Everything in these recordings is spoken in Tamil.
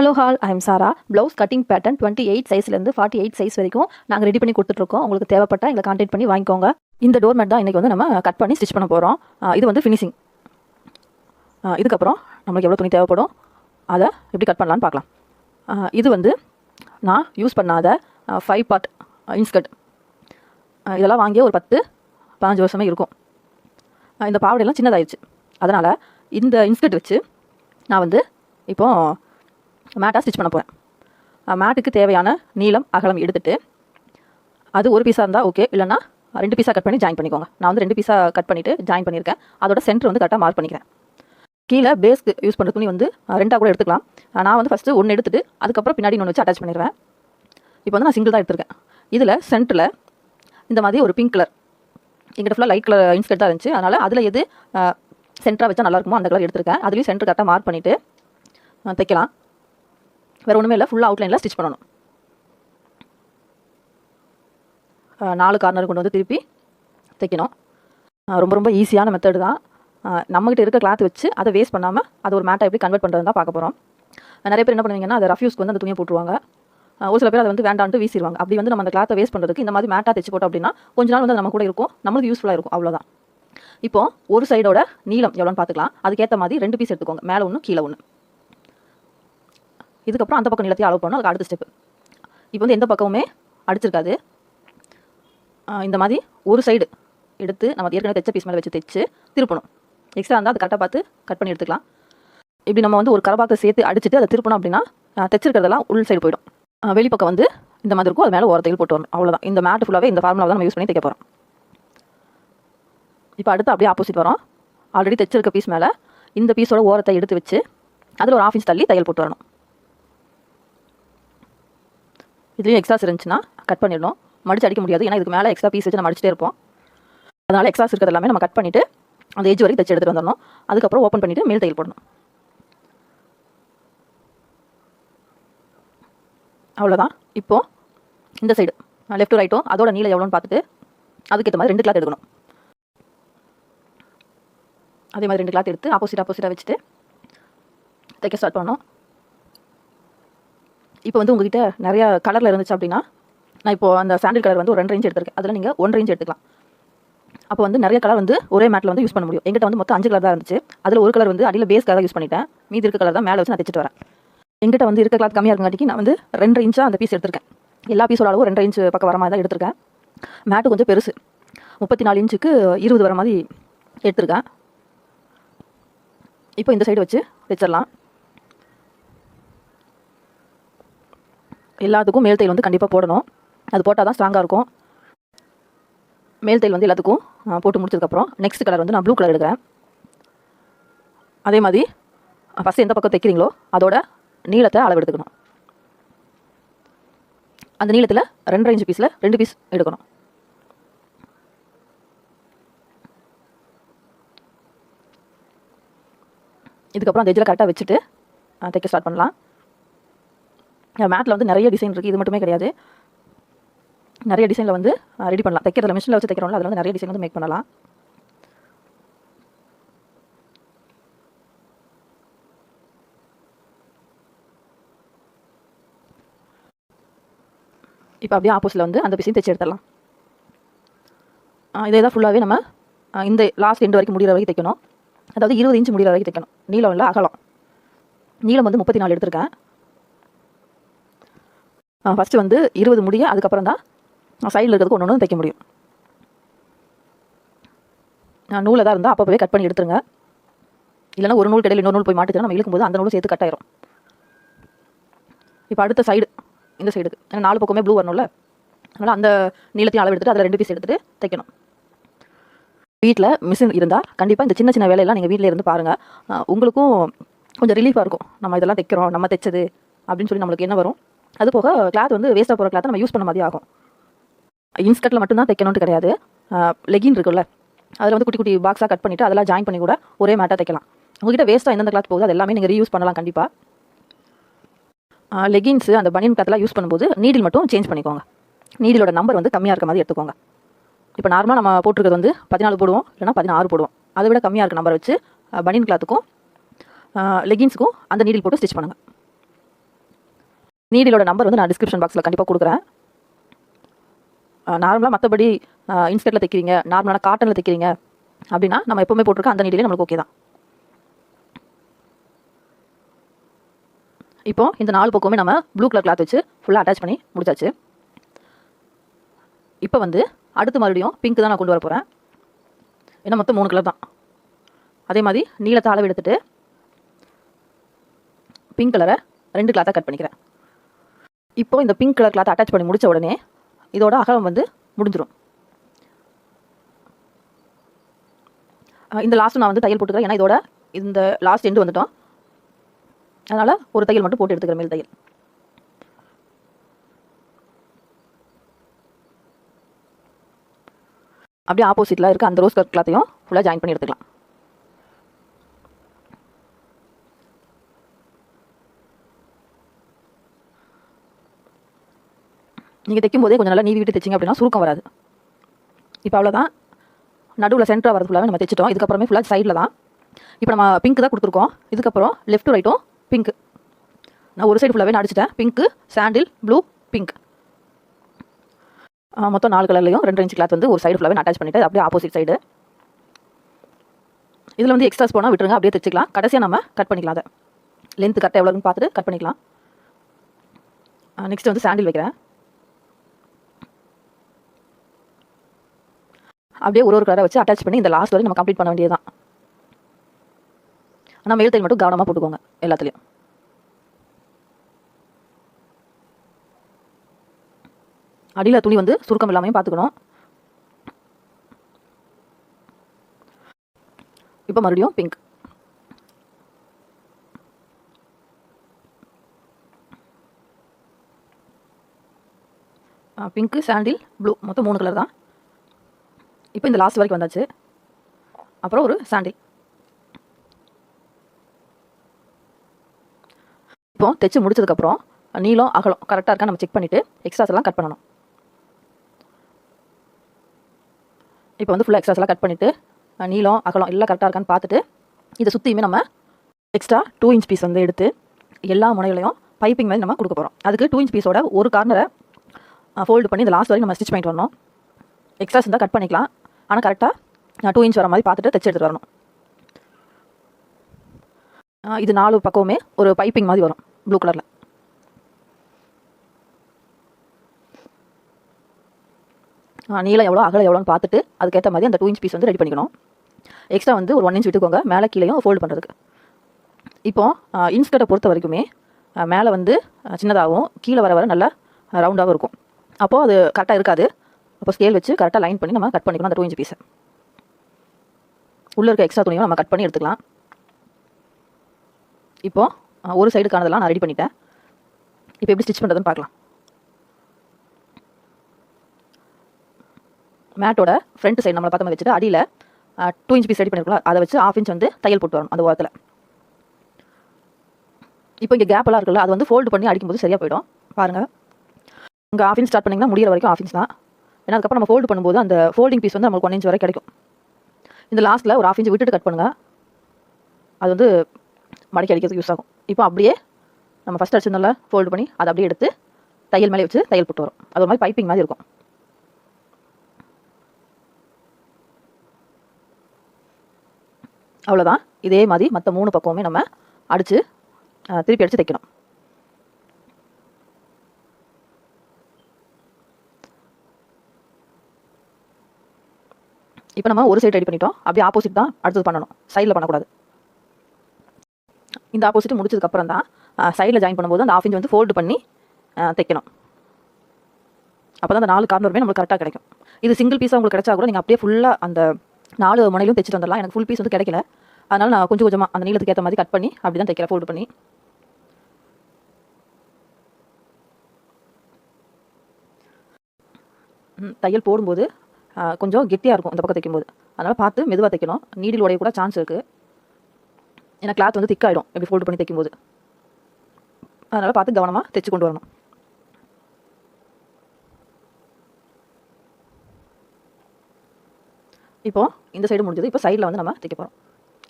Hello all I am Sara blouse cutting pattern twenty eight சைஸ்லேருந்து forty eight size வரைக்கும் நாங்கள் ரெடி பண்ணி கொடுத்துட்ருக்கோம். உங்களுக்கு தேவைப்பட்ட எங்களை கான்டாக்ட் பண்ணி வாங்கிக்கோங்க. இந்த டோர்மெட் தான் இன்றைக்கி வந்து நம்ம கட் பண்ணி ஸ்டிச் பண்ண போகிறோம் இது வந்து ஃபினிஷிங் இதுக்கப்புறம் நம்மளுக்கு எவ்வளோ துணி தேவைப்படும்? அதை எப்படி கட் பண்ணலான்னு பார்க்கலாம். இது வந்து நான் யூஸ் பண்ணாத ஃபைவ் பார்ட் இன்ஸ்கட் இதெல்லாம் வாங்கிய ஒரு பத்து பதினஞ்சு வருஷமே இருக்கும். இந்த பாவடையெல்லாம் சின்னதாகிடுச்சு அதனால் இந்த இன்ஸ்கட் வச்சு நான் வந்து இப்போது மேட்டாக ஸ்டிச் பண்ண போகிறேன் மேட்டுக்கு தேவையான நீளம் அகலம் எடுத்துகிட்டு அது ஒரு பீஸாக இருந்தால் ஓகே இல்லைன்னா ரெண்டு பீஸாக கட் பண்ணி ஜாயின் பண்ணிக்கோங்க. நான் வந்து ரெண்டு பீஸாக கட் பண்ணிவிட்டு ஜாயின் பண்ணியிருக்கேன் அதோட சென்டர் வந்து கரெக்டாக மார்க் பண்ணிக்கிறேன். கீழே பேஸ்க்கு யூஸ் பண்ணுற துணி வந்து ரெண்டாக கூட எடுத்துக்கலாம். நான் வந்து ஃபஸ்ட்டு ஒன்று எடுத்துகிட்டு அதுக்கப்புறம் பின்னாடி ஒன்று வச்சு அட்டாச் பண்ணிடுவேன். இப்போ வந்து நான் சிங்கிள் தான் எடுத்திருக்கேன். இதில் சென்டரில் இந்த மாதிரி ஒரு பிங்க் கலர் எங்கிட்ட ஃபுல்லாக லைட் கலர் இன்ஸ்கர்ட் தான் இருந்துச்சு. அதனால் அதில் எது சென்டராக வச்சா நல்லாயிருக்குமோ அந்த கலர் எடுத்திருக்கேன். அதுலேயும் சென்டர் கரெக்டாக மார்க் பண்ணிவிட்டு தைக்கலாம். வேறு ஒன்றுமே இல்லை. ஃபுல்லாக அவுட்லைனில் ஸ்டிச் பண்ணணும். நாலு கார்னர் கொண்டு வந்து திருப்பி தைக்கணும். ரொம்ப ரொம்ப ஈஸியான மெத்தடு தான். நம்மகிட்ட இருக்க கிளாத் வச்சு அதை வேஸ்ட் பண்ணாமல் அதை ஒரு மேட்டை எப்படி கன்வெர்ட் பண்ணுறது தான் பார்க்க போகிறோம் நிறைய பேர் என்ன பண்ணுவீங்கன்னா அதை ரஃப்யூஸ்க்கு வந்து அந்த துணியை போட்டுருவாங்க. ஒரு சில பேர் அதை வந்து வேண்டான்ட்டு வீசிடுவாங்க அப்படி வந்து நம்ம அந்த கிளாத்தை வேஸ்ட் பண்ணுறதுக்கு இந்த மாதிரி மேட்டாக தைச்சு போட்டோம் அப்படின்னா கொஞ்ச நாள் வந்து நம்ம கூட இருக்கும். நம்மளுக்கு யூஸ்ஃபுல்லாக இருக்கும். அவ்வளோதான் இப்போ ஒரு சைடோட நீளம் எவ்வளோன்னு பார்த்துக்கலாம். அதுக்கேற்ற மாதிரி ரெண்டு பீஸ் எடுத்துக்கோங்க. மேலே ஒன்று கீழே ஒன்று இதுக்கப்புறம் அந்த பக்கம் நிலத்தையும் அளவு பண்ணணும். அதுக்கு அடுத்த ஸ்டெப்பு இப்போ வந்து எந்த பக்கமுமே அடிச்சிருக்காது. இந்த மாதிரி ஒரு சைடு எடுத்து நம்ம ஏற்கனவே தைச்ச பீஸ் மேலே வச்சு தைச்சு திருப்பணும். எக்ஸ்ட்ரா இருந்தால் அது கரெக்டாக பார்த்து கட் பண்ணி எடுத்துக்கலாம். இப்படி நம்ம வந்து ஒரு கரபாக்கத்தை சேர்த்து அடிச்சுட்டு அதை திருப்பணும் அப்படின்னா தைச்சிருக்கிறதெல்லாம் உள் சைடு போயிடும். வெளிப்பக்கம் வந்து இந்த மாதிரி இருக்கும். அது மேலே ஓரத்தையில் போட்டு வரணும். அவ்வளோதான் இந்த மேட் ஃபுல்லாகவே இந்த ஃபார்முலா தான் நம்ம யூஸ் பண்ணி தைக்க போகிறோம் இப்போ அடுத்து அப்படியே ஆப்போசிட் வரோம். ஆல்ரெடி தைச்சிருக்க பீஸ் மேலே இந்த பீஸோட ஓரத்தை எடுத்து வச்சு அதில் ஒரு ஆஃப் இன்ச் தள்ளி தையல் போட்டு வரணும். இதுலேயும் எக்ஸ்ட்ராஸ் இருந்துச்சுன்னா கட் பண்ணிடணும். மடிச்சு அடிக்க முடியாது. ஏன்னா இதுக்கு மேலே எக்ஸ்ட்ரா பீஸ் வச்சு நம்ம அடிச்சிட்டே இருப்போம். அதனால் எக்ஸ்ட்ராஸ் இருக்கிறது எல்லாமே நம்ம கட் பண்ணிவிட்டு அந்த ஏஜ் வரைக்கும் தைச்சு எடுத்துகிட்டு வந்துடணும். அதுக்கப்புறம் ஓப்பன் பண்ணிவிட்டு மேல் தையல் போடணும். அவ்வளோதான் இப்போது இந்த சைடு லெஃப்ட் ரைட்டும் அதோட நீளம் எவ்வளோன்னு பார்த்துட்டு அதுக்கேற்ற மாதிரி ரெண்டு கிளாத் எடுக்கணும். அதே மாதிரி ரெண்டு கிளாத் எடுத்து ஆப்போசிட் ஆப்போசிட்டாக வச்சுட்டு தைக்க ஸ்டார்ட் பண்ணணும். இப்போ வந்து உங்ககிட்ட நிறைய கலரில் இருந்துச்சு அப்படின்னா நான் இப்போ அந்த சாண்டில் கலர் வந்து ஒரு ரெண்டு ரேஞ்ச் எடுத்திருக்கேன். அதில் நீங்கள் ஒன் ரேஞ்ச் எடுத்துக்கலாம். அப்போ வந்து நிறைய கலர் வந்து ஒரே மேட்டில் வந்து யூஸ் பண்ண முடியும். எங்கிட்ட வந்து மொத்தம் அஞ்சு கலர் தான் இருந்துச்சு. அதில் ஒரு கலர் வந்து அடியில் பேஸ் கலர் யூஸ் பண்ணிட்டேன். மீதி இருக்க கலர் தான் மேலே வச்சு நான் தைச்சிட்டு வரேன். எங்கிட்ட வந்து இருக்க கிளாத் கம்மியாக இருக்கங்காட்டிக்கு நான் வந்து ரெண்டு இன்ச்சாக அந்த பீஸ் எடுத்திருக்கேன். எல்லா பீஸோட அளவு ரெண்டு இன்ச்சு பக்கம் வர மாதிரி தான் எடுத்திருக்கேன். மேட்டு கொஞ்சம் பெருசு. முப்பத்தி நாலு இன்ச்சுக்கு இருபது வர மாதிரி எடுத்திருக்கேன். இப்போ இந்த சைடு வச்சு தைச்சிடலாம் எல்லாத்துக்கும் மேல் தையல் வந்து கண்டிப்பாக போடணும். அது போட்டால் தான் ஸ்ட்ராங்காக இருக்கும். மேல் தையல் வந்து எல்லாத்துக்கும் போட்டு முடிச்சதுக்கப்புறம் நெக்ஸ்ட் கலர் வந்து நான் ப்ளூ கலர் எடுக்கிறேன். அதே மாதிரி ஃபஸ்ட்டு எந்த பக்கம் தைக்கிறீங்களோ அதோட நீளத்தை அளவு எடுத்துக்கணும். அந்த நீளத்தில் ரெண்டு இன்ச் பீஸில் ரெண்டு பீஸ் எடுக்கணும். இதுக்கப்புறம் அந்த எஜ்ஜில் கரெக்டாக வச்சுட்டு தைக்க ஸ்டார்ட் பண்ணலாம். மேட்டில் வந்து நிறைய டிசைன் இருக்குது இது மட்டுமே கிடையாது. நிறைய டிசைனில் வந்து ரெடி பண்ணலாம். தைக்கிறதுல மிஷினில் வச்சு தைக்கிறோம்ல அதில் வந்து நிறைய டிசைன் வந்து மேக் பண்ணலாம். இப்போ அப்படியே ஆப்போசிட்டில் வந்து அந்த பிசையும் தைச்சு எடுத்துடலாம். இதே தான் ஃபுல்லாகவே நம்ம இந்த லாஸ்ட் எண்டு வரைக்கும் முடிகிற வரைக்கும் தைக்கணும். அதாவது இருபது இன்ச்சு முடிகிற வரைக்கும் தைக்கணும். நீளம் இல்லை அகலம். நீளம் வந்து முப்பத்தி நாலு எடுத்திருக்கேன். ஃபஸ்ட்டு வந்து இருபது முடிய அதுக்கப்புறம் தான் சைடில் இருக்கிறதுக்கு ஒன்று ஒன்று தைக்க முடியும். நான் நூல் தான் இருந்தால் அப்பப்போவே கட் பண்ணி எடுத்துருங்க. இல்லைன்னா ஒரு நூல் கடையில் இன்னொரு நூல் போய் மாட்டுச்சுன்னா நம்ம இழுக்கும்போது அந்த நூலும் சேர்த்து கட் ஆயிரும். இப்போ அடுத்த சைடு இந்த சைடுக்கு ஏன்னா நாலு பக்கமே ப்ளூ வரணும்ல. அதனால் அந்த நீளத்தையும் அளவு எடுத்துகிட்டு அதில் ரெண்டு பீஸ் எடுத்துகிட்டு தைக்கணும். வீட்டில் மிஷின் இருந்தால் கண்டிப்பாக இந்த சின்ன சின்ன வேலையெல்லாம் நீங்கள் வீட்டில் இருந்து பாருங்கள் உங்களுக்கும் கொஞ்சம் ரிலீஃபாக இருக்கும். நம்ம இதெல்லாம் தைக்கிறோம் நம்ம தைச்சது அப்படின்னு சொல்லி நம்மளுக்கு என்ன வரும். அது போக கிளாத் வந்து வேஸ்ட்டாக போகிற கிளாத்தை நம்ம யூஸ் பண்ண மாதிரி ஆகும். இன்ஸ்கர்ட்டில் மட்டும்தான் தைக்கணும்னு கிடையாது. லெகின் இருக்குல்ல. அதில் வந்து குட்டி குட்டி பாக்ஸாக கட் பண்ணிவிட்டு அதெல்லாம் ஜாயின் பண்ணி கூட ஒரே மேட்டாக தைக்கலாம். உங்ககிட்ட வேஸ்ட்டாக எந்தெந்த கிளாத் போகுது அது எல்லாமே நீங்கள் ரீயூஸ் பண்ணலாம் கண்டிப்பாக லெகின்ஸு அந்த பனியன் கிளாத்லாம் யூஸ் பண்ணும்போது நீடில் மட்டும் சேஞ்ச் பண்ணிக்கோங்க. நீடிலோட நம்பர் வந்து கம்மியாக இருக்க மாதிரி எடுத்துக்கோங்க. இப்போ நார்மலாக நம்ம போட்டிருக்கிறது வந்து பதினாலு போடுவோம் இல்லைனா பதினாறு போடுவோம். அதை விட கம்மியாக இருக்க நம்பர் வச்சு பனியன் கிளாத்துக்கும் லெகின்ஸுக்கும் அந்த நீடில் போட்டு ஸ்டிச் பண்ணுங்கள் நீடிலோட நம்பர் வந்து நான் டிஸ்கிரிப்ஷன் பாக்ஸில் கண்டிப்பாக கொடுக்குறேன். நார்மலாக மற்றபடி இன்ஸ்கர்ட்டில் தைக்கிறீங்க நார்மலான காட்டனில் தைக்கிறீங்க அப்படின்னா நம்ம எப்போவுமே போட்டிருக்க அந்த நீடிலே நம்மளுக்கு ஓகே தான். இப்போ இந்த நாலு பக்கமே நம்ம ப்ளூ கலர் கிளாத் வச்சு ஃபுல்லாக அட்டாச் பண்ணி முடிச்சாச்சு. இப்போ வந்து அடுத்து மறுபடியும் பிங்க் தான் நான் கொண்டு வர போகிறேன் ஏன்னா மொத்தம் மூணு கலர் தான். அதே மாதிரி நீளத்தை அளவு எடுத்துகிட்டு பிங்க் கலரை ரெண்டு கிளாத்தாக கட் பண்ணிக்கிறேன். இப்போ இந்த பிங்க் கலர் கிளாத் அட்டாச் பண்ணி முடிச்ச உடனே இதோட அகலம் வந்து முடிஞ்சிடும் இந்த லாஸ்ட்டு நான் வந்து தையல் போட்டுக்கிறேன். ஏன்னா இதோட இந்த லாஸ்ட் எண்டு வந்துட்டோம். அதனால் ஒரு தையல் மட்டும் போட்டு எடுத்துக்கிறேன் மேல் தையல். அப்படியே ஆப்போசிட்டில் இருக்க அந்த ரோஸ் கலர் கிளாத்தையும் ஃபுல்லாக ஜாயின் பண்ணி எடுத்துக்கலாம். நீங்கள் தைக்கும் போதே கொஞ்சம் நல்லா நீவி விட்டு தைச்சிங்க அப்படின்னா சுருக்கம் வராது. இப்போ அவ்வளோதான் நடுவில் சென்டராக வரது ஃபுல்லாகவே நம்ம தைச்சிட்டோம். இதுக்கப்புறமே ஃபுல்லாக சைடில் தான். இப்போ நம்ம பிங்க் தான் கொடுத்துருக்கோம். இதுக்கப்புறம் லெஃப்ட் ரைட்டும் பிங்க் நான் ஒரு சைடு ஃபுல்லாகவே நான் அடிச்சிட்டேன் பிங்க்கு சாண்டில் ப்ளூ பிங்க் மொத்தம் நாலு கலர்லையும் ரெண்டு இன்ச் கிளாத் வந்து ஒரு சைடு ஃபுல்லாகவே அட்டாச் பண்ணிவிட்டு அப்படியே ஆப்போசிட் சைடு இதில் வந்து எக்ஸ்ட்ராஸ் போனால் விட்டுருங்க. அப்படியே தைச்சிக்கலாம். கடைசியாக நம்ம கட் பண்ணிக்கலாம் அதை. லென்த் கரெக்டாக எவ்வளோன்னு பார்த்துட்டு கட் பண்ணிக்கலாம். நெக்ஸ்ட் வந்து சாண்டில் வைக்கிறேன். அப்படியே ஒரு ஒரு கலரை வச்சு அட்டாச் பண்ணி இந்த லாஸ்ட் வரை நம்ம கம்ப்ளீட் பண்ண வேண்டியது தான் ஆனால் மேல் தையல் மட்டும் கவனமாக போட்டுக்கோங்க எல்லாத்துலேயும். அடியில் துணி வந்து சுருக்கம் இல்லாமையும் பார்த்துக்கணும். இப்போ மறுபடியும் பிங்க் பிங்க்கு சாண்டில் ப்ளூ மொத்தம் மூணு கலர் தான். இப்போ இந்த லாஸ்ட் வரைக்கும் வந்தாச்சு. அப்புறம் ஒரு சாண்டில் இப்போ தைச்சு முடிச்சதுக்கப்புறம் நீளம் அகலம் கரெக்டாக இருக்கா நம்ம செக் பண்ணிவிட்டு எக்ஸ்ட்ராஸ் எல்லாம் கட் பண்ணணும். இப்போ வந்து ஃபுல்லாக எக்ஸ்ட்ராஸ் எல்லாம் கட் பண்ணிவிட்டு நீளம் அகலம் எல்லாம் கரெக்டாக இருக்கான்னு பார்த்துட்டு இதை சுற்றியுமே நம்ம எக்ஸ்ட்ரா டூ இன்ச் பீஸ் வந்து எடுத்து எல்லா முனைகளையும் பைப்பிங் மாதிரி நம்ம கொடுக்க போகிறோம் அதுக்கு டூ இன்ச் பீஸோட ஒரு கார்னரை ஃபோல்டு பண்ணி இந்த லாஸ்ட் வரைக்கும் நம்ம ஸ்டிச் பண்ணிட்டு வரணும். எக்ஸ்ட்ராஸ் இருந்தால் கட் பண்ணிக்கலாம். ஆனால் கரெக்டாக டூ இன்ச் வர மாதிரி பார்த்துட்டு தைச்சி எடுத்துட்டு வரணும். இது நாலு பக்கமுமே ஒரு பைப்பிங் மாதிரி வரும் ப்ளூ கலரில் நீளம் எவ்வளோ அகலம் எவ்வளோன்னு பார்த்துட்டு அதுக்கேற்ற மாதிரி அந்த டூ இன்ச் பீஸ் வந்து ரெடி பண்ணிக்கணும். எக்ஸ்ட்ரா வந்து ஒரு ஒன் இன்ச் விட்டுக்கோங்க மேலே கீழேயும் ஃபோல்டு பண்ணுறதுக்கு இப்போது இன்ஸ்கர்ட்டை பொறுத்த வரைக்குமே மேலே வந்து சின்னதாகவும் கீழே வர வர நல்லா ரவுண்டாகவும் இருக்கும். அப்போது அது கரெக்டாக இருக்காது. அப்போ ஸ்கேல் வச்சு கரெக்டாக லைன் பண்ணி நம்ம கட் பண்ணிக்கணும் அந்த டூ இன்ச் பீஸை உள்ளே இருக்க எக்ஸ்ட்ரா துணியும் நம்ம கட் பண்ணி எடுத்துக்கலாம். இப்போது ஒரு சைடுக்கானதெல்லாம் நான் ரெடி பண்ணிட்டேன். இப்போ எப்படி ஸ்டிச் பண்ணுறதுன்னு பார்க்கலாம். மேட்டோட ஃப்ரண்ட் சைடு நம்மளை பார்த்த மாதிரி வச்சுட்டு அடியில் டூ இன்ச் பீஸ் ரெடி பண்ணிருக்கலாம் அதை வச்சு ஆஃப் இன்ச் வந்து தையல் போட்டு வரணும் அந்த ஓரத்தில். இப்போ இங்கே கேப் எல்லாம் இருக்குல்ல அது வந்து ஃபோல்டு பண்ணி அடிக்கும்போது சரியாக போயிடும். பாருங்கள் இங்கே ஆஃப் இன்ச் ஸ்டார்ட் பண்ணிங்கன்னா முடிகிற வரைக்கும் ஆஃப் இன்ச் தான். ஏன்னா அதுக்கப்புறம் நம்ம ஃபோல்டு பண்ணும்போது அந்த ஃபோல்டிங் பீஸ் வந்து நம்மளுக்கு ஒன் இன்ச் வரை கிடைக்கும். இந்த லாஸ்ட்டில் ஒரு ஆஃப் இன்ச் விட்டுட்டு கட் பண்ணுங்கள் அது வந்து மடக்கி அடிக்கிறதுக்கு யூஸ் ஆகும். இப்போ அப்படியே நம்ம ஃபஸ்ட் அடிச்சிருந்தோம்ல ஃபோல்டு பண்ணி அதை அப்படியே எடுத்து தையல் மேலே வச்சு தையல் போட்டு வரும். அது ஒரு மாதிரி பைப்பிங் மாதிரி இருக்கும். அவ்வளோதான் இதே மாதிரி மற்ற மூணு பக்கமுமே நம்ம அடித்து திருப்பி அடித்து தைக்கணும். இப்போ நம்ம ஒரு சைடு ரெடி பண்ணிட்டோம். அப்படியே ஆப்போசிட் தான் அடுத்தது பண்ணணும். சைடில் பண்ணக்கூடாது. இந்த ஆப்போசிட் முடிச்சதுக்கப்புறம் தான் சைடில் ஜாயின் பண்ணும்போது அந்த ஆஃப் இன்ச் வந்து ஃபோல்டு பண்ணி தைக்கணும். அப்போ தான் அந்த நாலு கார்னருமே நம்மளுக்கு கரெக்டாக கிடைக்கும். இது சிங்கிள் பீஸாக உங்களுக்கு கிடைச்சா கூட நீங்கள் அப்படியே ஃபுல்லாக அந்த நாலு முனையிலும் தைச்சிட்டு வந்துடலாம். எனக்கு ஃபுல் பீஸ் வந்து கிடைக்கல. அதனால் நான் கொஞ்சம் கொஞ்சமாக அந்த நீளத்துக்கு ஏற்ற மாதிரி கட் பண்ணி அப்படி தான் தைக்கிறேன் ஃபோல்டு பண்ணி. தையல் போடும்போது கொஞ்சம் கெட்டியாக இருக்கும் இந்த பக்கம் தைக்கும்போது. அதனால் பார்த்து மெதுவாக தைக்கணும். நீடில் உடைய கூட சான்ஸ் இருக்குது ஏன்னா கிளாத் வந்து திக்காயிடும் எப்படி ஃபோல்டு பண்ணி தைக்கும்போது. அதனால் பார்த்து கவனமாக தைச்சு கொண்டு வரணும். இப்போ இந்த சைடு முடிஞ்சது. இப்போ சைடில் வந்து நம்ம தைக்க போகிறோம்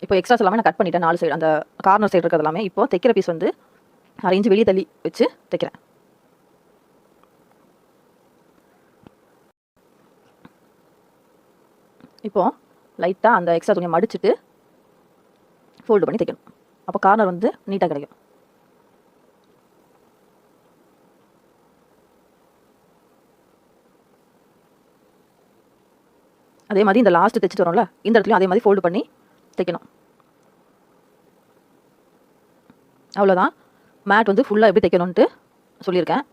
இப்போ எக்ஸ்ட்ராஸ் எல்லாமே நான் கட் பண்ணிட்டேன். நாலு சைடு அந்த கார்னர் சைடு இருக்கிறது எல்லாமே. இப்போ தைக்கிற பீஸ் வந்து அரைஞ்சு வெளியே தள்ளி வச்சு தைக்கிறேன். இப்போது லைட்டாக அந்த எக்ஸ்ட்ரா துணியை மடிச்சுட்டு ஃபோல்டு பண்ணி தைக்கணும். அப்போ கார்னர் வந்து நீட்டாக கிடைக்கும். அதே மாதிரி இந்த லாஸ்ட் தைச்சிட்டு வரோம்ல இந்த இடத்துலையும் அதே மாதிரி ஃபோல்டு பண்ணி தைக்கணும். அவ்வளோதான் மேட் வந்து ஃபுல்லாக எப்படி தைக்கணும்ன்ட்டு சொல்லியிருக்கேன்.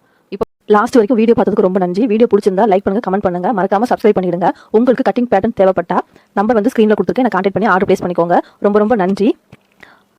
லாஸ்ட் வரைக்கும் வீடியோ பார்த்ததுக்கு ரொம்ப நன்றி. வீடியோ பிடிச்சிருந்தா லைக் பண்ணுங்க கமெண்ட் பண்ணுங்க. மறக்காம சப்ஸ்கிரைப் பண்ணிடுங்க. உங்களுக்கு கட்டிங் பேட்டர்ன் தேவைப்பட்டா நம்பர் வந்து ஸ்க்ரீனில் கொடுத்துருக்கேன். எனக்கு கான்டெக்ட் பண்ணி ஆர்டர் பிளேஸ் பண்ணிக்கோங்க. ரொம்ப ரொம்ப நன்றி.